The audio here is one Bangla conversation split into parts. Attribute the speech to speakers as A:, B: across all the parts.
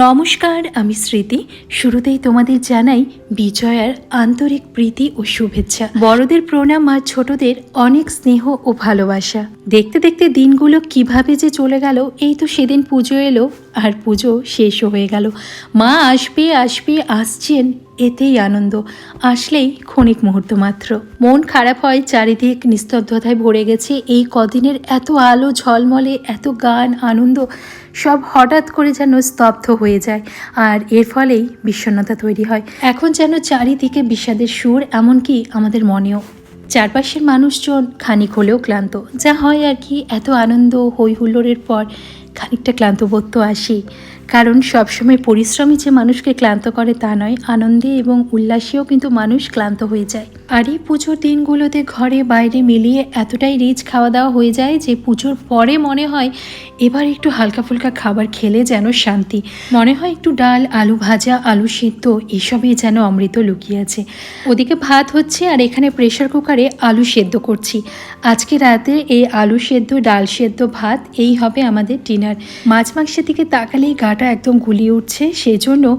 A: নমস্কার আমি স্মৃতি। শুরুতেই তোমাদের জানাই বিজয়ার আন্তরিক প্রীতি ও শুভেচ্ছা। বড়দের প্রণাম আর ছোটদের অনেক স্নেহ ও ভালোবাসা। দেখতে দেখতে দিনগুলো কীভাবে যে চলে গেল এই তো সেদিন পুজো এলো আর পুজো শেষও হয়ে গেল। মা আসবে আসবে আসছেন এতেই আনন্দ। আসলেই ক্ষণিক মুহূর্ত মাত্র। মন খারাপ হয় চারিদিক নিস্তব্ধতায় ভরে গেছে। এই কদিনের এত আলো ঝলমলে এত গান আনন্দ সব হঠাৎ করে যেন স্তব্ধ হয়ে যায়। আর এর ফলেই বিষণ্ণতা তৈরি হয়। এখন যেন চারিদিকে বিষাদের সুর, এমনকি আমাদের মনেও। চারপাশের মানুষজন খানিক হলেও ক্লান্ত। যা হয় আর কি, এত আনন্দ হৈ হুল্লোড়ের পর খানিকটা ক্লান্ত বোধ তো আসেই। কারণ সবসময় পরিশ্রমই যে মানুষকে ক্লান্ত করে তা নয়, আনন্দে এবং উল্লাসেও কিন্তু মানুষ ক্লান্ত হয়ে যায়। আর এই পুজোর দিনগুলোতে ঘরে বাইরে মিলিয়ে এতটাই রিচ খাওয়া দাওয়া হয়ে যায় যে পুজোর পরে মনে হয় এবার একটু হালকা ফুলকা খাবার খেলে যেন শান্তি। মনে হয় একটু ডাল, আলু ভাজা, আলু সেদ্ধ এসবই যেন অমৃত লুকিয়ে আছে। ওদিকে ভাত হচ্ছে আর এখানে প্রেশার কুকারে আলু সেদ্ধ করছি। আজকে রাতে এই আলু সেদ্ধ, ডাল সেদ্ধ, ভাত, এই হবে আমাদের ডিনার। মাছ মাংসের দিকে তাকালেই গাটা একদম গুলিয়ে উঠছে সেই জন্য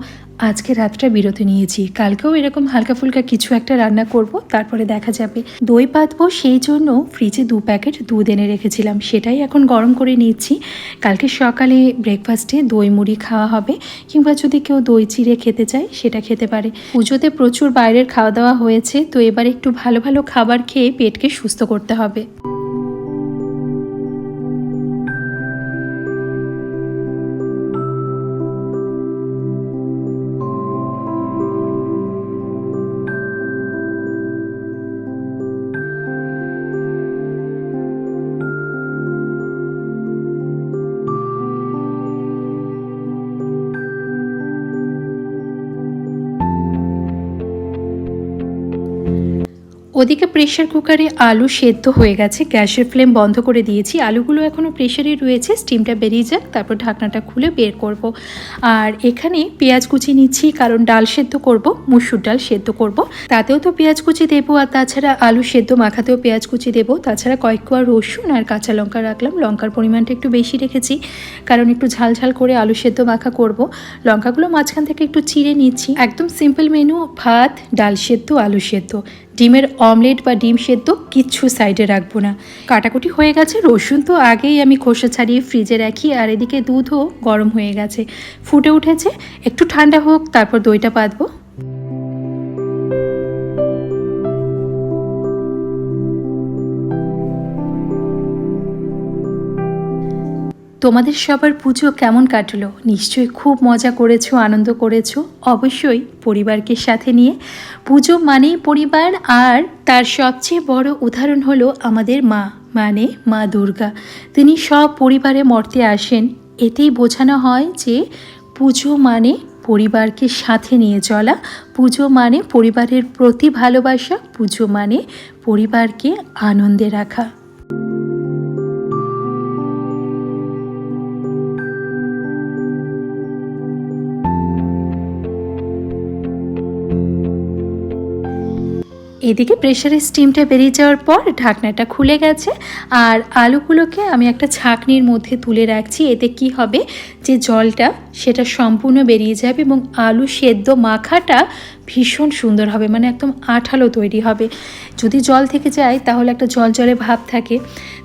A: আজকে রাতটা বিরতি নিয়েছি। কালকেও এরকম হালকা ফুলকা কিছু একটা রান্না করব, তারপরে দেখা যাবে। দই পাতবো সেই জন্য ফ্রিজে দু প্যাকেট দুধ এনে রেখেছিলাম, সেটাই এখন গরম করে নিচ্ছি। কালকে সকালে ব্রেকফাস্টে দই মুড়ি খাওয়া হবে, কিংবা যদি কেউ দই চিড়ে খেতে চায়, সেটা খেতে পারে। পুজোতে প্রচুর বাইরের খাওয়া দাওয়া হয়েছে, তো এবার একটু ভালো ভালো খাবার খেয়ে পেটকে সুস্থ করতে হবে। Mm-hmm. ওদিকে প্রেশার কুকারে আলু সেদ্ধ হয়ে গেছে, গ্যাসের ফ্লেম বন্ধ করে দিয়েছি আলুগুলো এখনও প্রেশারে রয়েছে স্টিমটা বেরিয়ে যাক, তারপর ঢাকনাটা খুলে বের করব। আর এখানে পেঁয়াজ কুচি নিচ্ছি, কারণ ডাল সেদ্ধ করব, মুসুর ডাল সেদ্ধ করব। তাতেও তো পেঁয়াজ কুচি দেবো, আর তাছাড়া আলু সেদ্ধ, মাখাতেও পেঁয়াজ কুচি দেবো তাছাড়া কয়েক কোয়া রসুন আর কাঁচা লঙ্কা রাখলাম, লঙ্কার পরিমাণটা একটু বেশি রেখেছি, কারণ একটু ঝাল ঝাল করে আলু সেদ্ধ, মাখা করব। লঙ্কাগুলো মাঝখান থেকে একটু চিড়ে নিচ্ছি একদম সিম্পল মেনু ভাত, ডাল সেদ্ধ, আলু সেদ্ধ ডিমের অমলেট বা ডিম সেদ্ধ কিচ্ছু সাইডে রাখব না। কাটাকুটি হয়ে গেছে, রসুন তো আগেই আমি খোসা ছাড়িয়ে ফ্রিজে রাখি আর এদিকে দুধও গরম হয়ে গেছে। ফুটে উঠেছে, একটু ঠান্ডা হোক, তারপর দইটা পাতবো। তোমাদের সবার পুজো কেমন কাটলো? নিশ্চয়ই খুব মজা করেছ, আনন্দ করেছ। অবশ্যই পরিবারকে সাথে নিয়ে। পুজো মানেই পরিবার, আর তার সবচেয়ে বড় উদাহরণ হলো আমাদের মা মানে মা দুর্গা। তিনি সব পরিবারে মর্তে আসেন। এতেই বোঝানো হয় যে পুজো মানে পরিবারকে সাথে নিয়ে চলা, পুজো মানে পরিবারের প্রতি ভালোবাসা, পুজো মানে পরিবারকে আনন্দে রাখা। এদিকে প্রেশারের স্টিমটা বেরিয়ে যাওয়ার পর ঢাকনাটা খুলে গেছে আর আলুগুলোকে আমি একটা ছাঁকনির মধ্যে তুলে রাখছি। এতে কি হবে? যে জলটা সেটা সম্পূর্ণ বেরিয়ে যাবে এবং আলু সেদ্ধ মাখাটা ভীষণ সুন্দর হবে মানে একদম আঠালো তৈরি হবে। যদি জল থেকে যায়, তাহলে একটা জল জলে ভাব থাকে।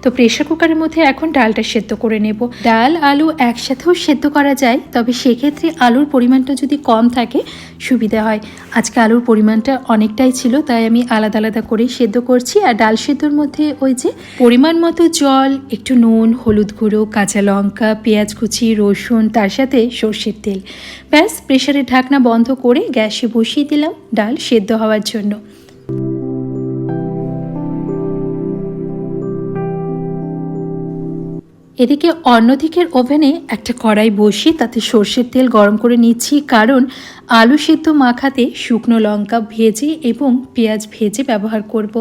A: তো প্রেশার কুকারের মধ্যে এখন ডালটা সেদ্ধ করে নেব। ডাল, আলু একসাথেও সেদ্ধ করা যায়, তবে সেক্ষেত্রে আলুর পরিমাণটা যদি কম থাকে, সুবিধা হয়। আজকে আলুর পরিমাণটা অনেকটাই ছিল, তাই আমি আলাদা আলাদা করে সেদ্ধ করছি। আর ডাল সেদ্ধর মধ্যে ওই যে পরিমাণ মতো জল, একটু নুন, হলুদ গুঁড়ো, কাঁচা লঙ্কা, পেঁয়াজ কুচি, রসুন, তার সাথে সর্ষের তেল। ব্যাস প্রেশারের ঢাকনা বন্ধ করে গ্যাসে বসিয়ে দিলাম, ডাল সেদ্ধ হওয়ার জন্য। এদিকে অন্যদিকের ওভেনে একটা কড়াই বসিয়ে তাতে সর্ষের তেল গরম করে নিচ্ছি, কারণ আলু সিদ্ধ মাখাতে শুকনো লঙ্কা ভেজে এবং পেঁয়াজ ভেজে ব্যবহার করব।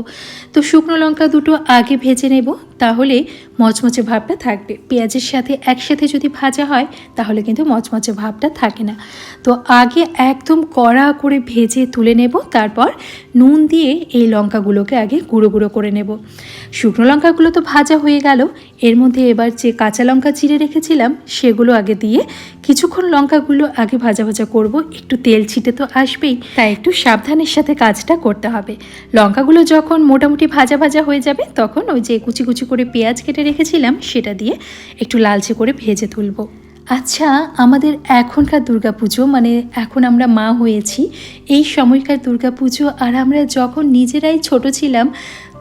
A: তো শুকনো লঙ্কা দুটো আগে ভেজে নেব, তাহলে মচমচে ভাবটা থাকবে। পেঁয়াজের সাথে একসাথে যদি ভাজা হয়, তাহলে কিন্তু মচমচে ভাবটা থাকে না। তো আগে একদম কড়া করে ভেজে তুলে নেব, তারপর নুন দিয়ে এই লঙ্কাগুলোকে আগে গুঁড়ো গুঁড়ো করে নেব। শুকনো লঙ্কাগুলো তো ভাজা হয়ে গেল, এর মধ্যে এবার যে কাঁচা লঙ্কা চিড়ে রেখেছিলাম, সেগুলো আগে দিয়ে কিছুক্ষণ লঙ্কাগুলো আগে ভাজা ভাজা করব, একটু তেল ছিটে তো আসবেই। তাই একটু সাবধানের সাথে কাজটা করতে হবে। লঙ্কাগুলো যখন মোটামুটি ভাজা ভাজা হয়ে যাবে তখন ওই যে কুচি কুচি করে পেঁয়াজ কেটে রেখেছিলাম সেটা দিয়ে একটু লালচে করে ভেজে তুলবো। আচ্ছা আমাদের এখনকার দুর্গাপুজো মানে এখন আমরা মা হয়েছি এই সময়কার দুর্গাপুজো আর আমরা যখন নিজেরাই ছোট ছিলাম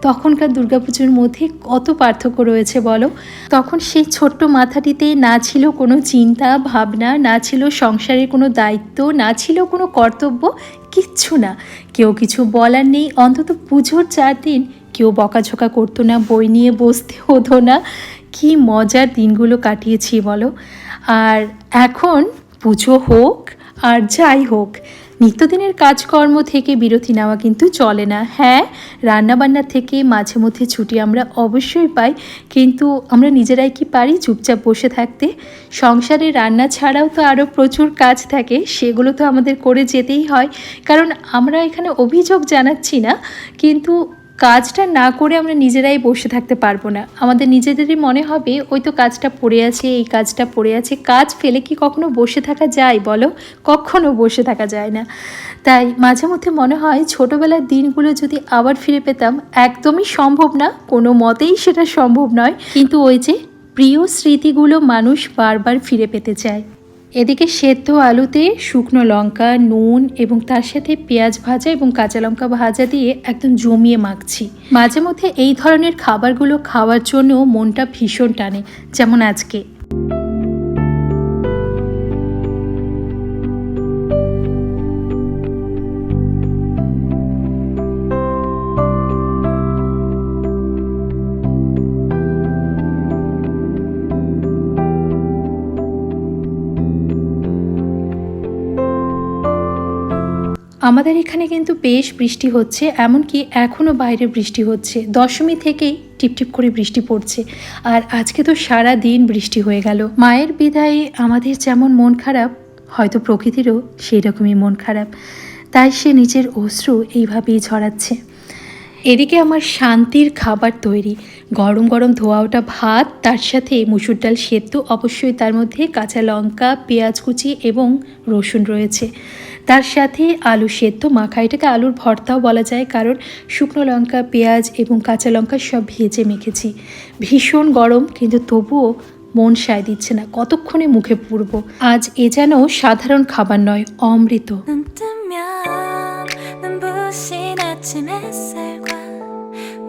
A: তখনকার দুর্গাপুজোর মধ্যে কত পার্থক্য রয়েছে বলো? তখন সেই ছোট্ট মাথাটিতে না ছিল কোনো চিন্তা, ভাবনা, না ছিল সংসারের কোনো দায়িত্ব, না ছিল কোনো কর্তব্য, কিচ্ছু না। কেউ কিছু বলার নেই, অন্তত পুজোর চার দিন কেউ বকাঝোকা করতো না, বই নিয়ে বসতে হতো না। কি মজার দিনগুলো কাটিয়েছি বলো? আর এখন পুজো হোক আর যাই হোক নিত্যদিনের কাজকর্ম থেকে বিরতি নেওয়া কিন্তু চলে না। হ্যাঁ রান্নাবান্না থেকে মাঝে মধ্যে ছুটি আমরা অবশ্যই পাই, কিন্তু আমরা নিজেরাই কি পারি চুপচাপ বসে থাকতে? সংসারে রান্না ছাড়াও তো আরও প্রচুর কাজ থাকে, সেগুলো তো আমাদের করে যেতেই হয়। কারণ আমরা এখানে অভিযোগ জানাচ্ছি না, কিন্তু কাজটা না করে আমরা নিজেরাই বসে থাকতে পারব না। আমাদের নিজেদেরই মনে হবে, ওই তো কাজটা পড়ে আছে, এই কাজটা পড়ে আছে। কাজ ফেলে কি কখনো বসে থাকা যায় বলো? কখনো বসে থাকা যায় না। তাই মাঝে মধ্যে মনে হয়, ছোটোবেলার দিনগুলো যদি আবার ফিরে পেতাম, একদমই সম্ভব না, কোনো মতেই সেটা সম্ভব নয়। কিন্তু ওই যে প্রিয় স্মৃতিগুলো মানুষ বারবার ফিরে পেতে চায়। এদিকে সেদ্ধ আলুতে শুকনো লঙ্কা, নুন এবং তার সাথে পেঁয়াজ ভাজা এবং কাঁচা লঙ্কা ভাজা দিয়ে একদম জমিয়ে মাখছি। মাঝে মধ্যে এই ধরনের খাবারগুলো খাওয়ার জন্য মনটা ভীষণ টানে, যেমন আজকে। আমাদের এখানে কিন্তু বেশ বৃষ্টি হচ্ছে, এমনকি এখনও বাইরে বৃষ্টি হচ্ছে। দশমী থেকেই টিপটিপ করে বৃষ্টি পড়ছে। আর আজকে তো সারা দিন বৃষ্টি হয়ে গেল। মায়ের বিদায়ে আমাদের যেমন মন খারাপ, হয়তো প্রকৃতিরও সেই রকমই মন খারাপ। তাই সে নিজের অশ্রু এইভাবেই ঝরাচ্ছে। এদিকে আমার শান্তির খাবার তৈরি। গরম গরম ধোয়া ওটা ভাত, তার সাথে মুসুর ডাল সেদ্ধ, অবশ্যই তার মধ্যে কাঁচা লঙ্কা, পেঁয়াজ কুচি এবং রসুন রয়েছে। তার সাথে আলু সেদ্ধ, মাখা। এটাকে আলুর ভর্তাও বলা যায়, কারণ শুকনো লঙ্কা, পেঁয়াজ এবং কাঁচা লঙ্কা সব ভেজে মেখেছি। ভীষণ গরম, কিন্তু তবুও মন সায় দিচ্ছে না। কতক্ষণে মুখে পুরব আজ এ যেন সাধারণ খাবার নয়, অমৃত।
B: 아침 햇살과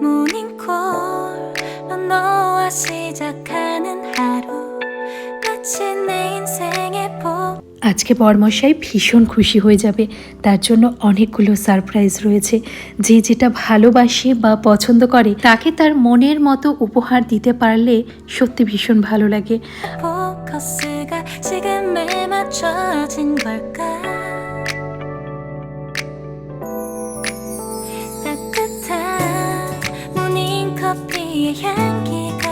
B: 모닝콜로 너와 시작하는 하루 마치 내 인생의 복
A: আজকে বরমশাই ভীষণ খুশি হয়ে যাবে তার জন্য অনেকগুলো সারপ্রাইজ রয়েছে যে যেটা ভালোবাসে বা পছন্দ করে তাকে তার মনের মতো উপহার দিতে পারলে সত্যি ভীষণ ভালো লাগে
B: 포커스가 지금에 맞춰진 걸까 모닝커피의 향기가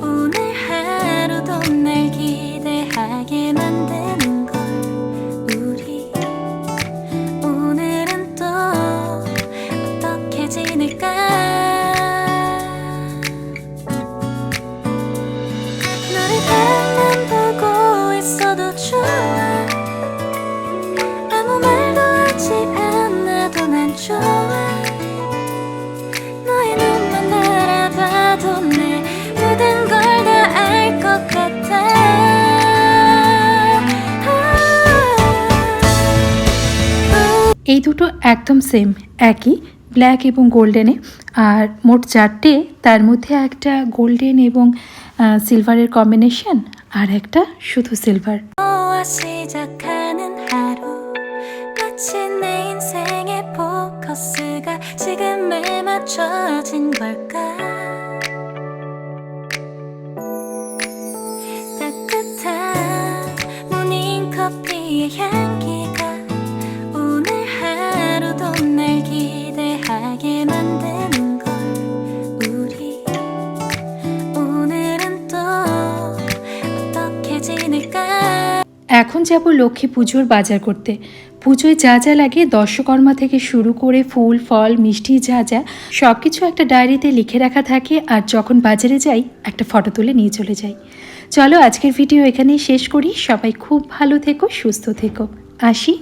B: 오늘 하루도 날 기대하게 만드는 걸 우리 오늘은 또 어떻게 지낼까? 너를 바라만 보고 있어도 좋아. 아무 말도 하지 않아도 난 좋아
A: এই দুটো একদম সেম একই ব্ল্যাক এবং গোল্ডেনে আর মোট চারটে তার মধ্যে একটা গোল্ডেন এবং সিলভারের কম্বিনেশন আর একটা শুধু সিলভার
B: 너와 시작하는 하루 마치 내 인생의 포커스가 지금에 맞춰진 걸까
A: এখন যাব লক্ষ্মী পুজোর বাজার করতে। পুজোয় যা যা লাগে দর্শকর্মা থেকে শুরু করে ফুল, ফল, মিষ্টি যা যা সব কিছু একটা ডায়েরিতে লিখে রাখা থাকে আর যখন বাজারে যাই, একটা ফটো তুলে নিয়ে চলে যাই। চলো আজকের ভিডিও এখানেই শেষ করি। সবাই খুব ভালো থেকো, সুস্থ থেকো। আসি।